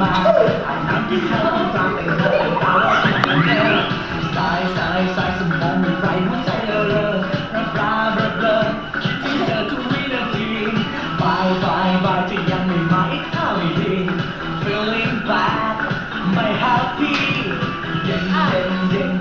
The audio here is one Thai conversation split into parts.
มาอาน้ำกินข้าวกินปลาแต่งตัวแต่งตาแล้วแต่สายสายสายสมองมันไรหัวใจเออเลอรับปลาเบลอเบิกคิดที่เธอทุกวินาทีบายบายบายจะยังไม่มาอีกเท่าไม่ดี feeling bad ไม่ happy เย็นเย็นเย็น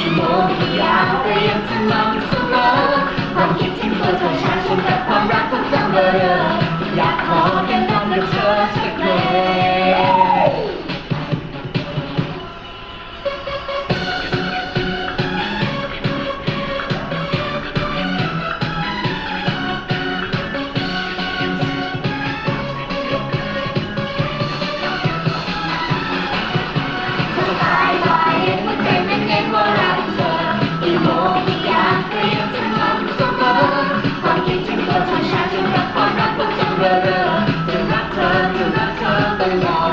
一模一样，我的样子那么丑陋，光天庆和傻差的。about